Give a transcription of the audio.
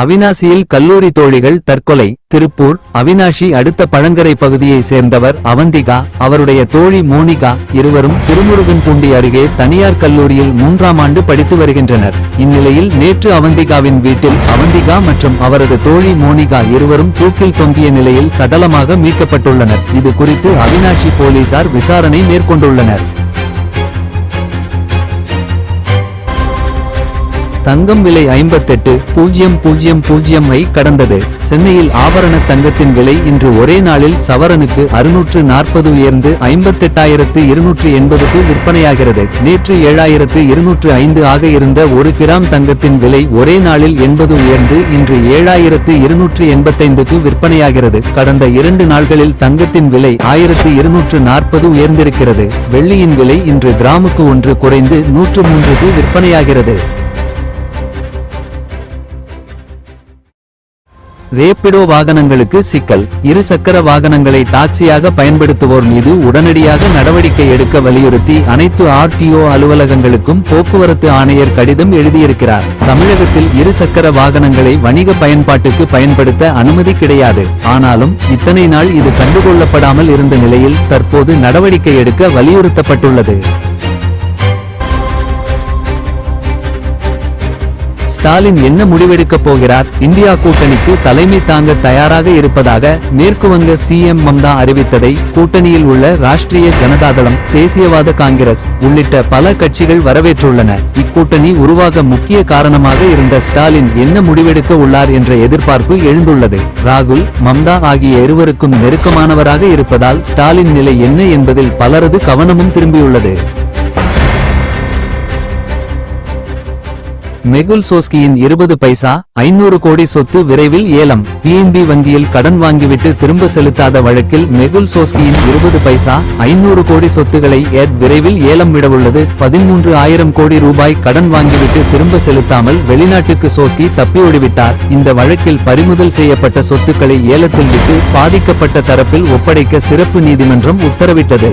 அவினாசியில் கல்லூரி தோழிகள் தற்கொலை திருப்பூர் அவினாஷி அடுத்த பழங்கரை பகுதியை சேர்ந்தவர் அவந்திகா அவருடைய தோழி மோனிகா இருவரும் திருமுருகன் பூண்டி அருகே தனியார் கல்லூரியில் மூன்றாம் ஆண்டு படித்து வருகின்றனர். இந்நிலையில் நேற்று அவந்திகாவின் வீட்டில் அவந்திகா மற்றும் அவரது தோழி மோனிகா இருவரும் தூக்கில் தொங்கிய நிலையில் சடலமாக மீட்கப்பட்டுள்ளனர். இது குறித்து அவினாஷி போலீசார் விசாரணை மேற்கொண்டுள்ளனர். தங்கம் விலை ஐம்பத்தெட்டு பூஜ்ஜியம் பூஜ்ஜியம் பூஜ்ஜியம் ஐ கடந்தது. சென்னையில் ஆபரண தங்கத்தின் விலை இன்று ஒரே நாளில் சவரனுக்கு அறுநூற்று நாற்பது உயர்ந்து ஐம்பத்தெட்டாயிரத்து இருநூற்று எண்பதுக்கு விற்பனையாகிறது. நேற்று ஏழாயிரத்து இருநூற்று ஐந்து ஆக இருந்த ஒரு கிராம் தங்கத்தின் விலை ஒரே நாளில் எண்பது உயர்ந்து இன்று ஏழாயிரத்து இருநூற்று எண்பத்தைந்துக்கு விற்பனையாகிறது. கடந்த இரண்டு நாள்களில் தங்கத்தின் விலை ஆயிரத்து இருநூற்று நாற்பது உயர்ந்திருக்கிறது. வெள்ளியின் விலை இன்று கிராமுக்கு ஒன்று குறைந்து நூற்று மூன்றுக்கு விற்பனையாகிறது. ரேப்பிடோ வாகனங்களுக்கு சிக்கல். இரு சக்கர வாகனங்களை டாக்ஸியாக பயன்படுத்துவோர் மீது உடனடியாக நடவடிக்கை எடுக்க வலியுறுத்தி அனைத்து ஆர்டிஓ அலுவலகங்களுக்கும் போக்குவரத்து ஆணையர் கடிதம் எழுதியிருக்கிறார். தமிழகத்தில் இரு சக்கர வாகனங்களை வணிக பயன்பாட்டுக்கு பயன்படுத்த அனுமதி கிடையாது. ஆனாலும் இத்தனை நாள் இது கண்டுகொள்ளப்படாமல் இருந்த நிலையில் தற்போது நடவடிக்கை எடுக்க வலியுறுத்தப்பட்டுள்ளது. ஸ்டாலின் என்ன முடிவெடுக்கப் போகிறார்? இந்தியா கூட்டணிக்கு தலைமை தாங்க தயாராக இருப்பதாக மேற்குவங்க சிஎம் மம்தா அறிவித்ததை கூட்டணியில் உள்ள ராஷ்டிரிய ஜனதாதளம் தேசியவாத காங்கிரஸ் உள்ளிட்ட பல கட்சிகள் வரவேற்றுள்ளன. இக்கூட்டணி உருவாக முக்கிய காரணமாக இருந்த ஸ்டாலின் என்ன முடிவெடுக்க உள்ளார் என்ற எதிர்பார்ப்பு எழுந்துள்ளது. ராகுல் மம்தா ஆகிய இருவருக்கும் நெருக்கமானவராக இருப்பதால் ஸ்டாலின் நிலை என்ன என்பதில் பலரது கவனமும் திரும்பியுள்ளது. மெகுல் சோஸ்கியின் இருபது பைசா ஐநூறு கோடி சொத்து விரைவில் ஏலம். பிஎன்பி வங்கியில் கடன் வாங்கிவிட்டு திரும்ப செலுத்தாத வழக்கில் மெகுல் சோஸ்கியின் இருபது பைசா ஐநூறு கோடி சொத்துக்களை ஏட் விரைவில் ஏலம் விடவுள்ளது. பதிமூன்று ஆயிரம் கோடி ரூபாய் கடன் வாங்கிவிட்டு திரும்ப செலுத்தாமல் வெளிநாட்டுக்கு சோஸ்கி தப்பியோடிவிட்டார் இந்த வழக்கில் பறிமுதல் செய்யப்பட்ட சொத்துக்களை ஏலத்தில் விட்டு பாதிக்கப்பட்ட தரப்பில் ஒப்படைக்க சிறப்பு நீதிமன்றம் உத்தரவிட்டது.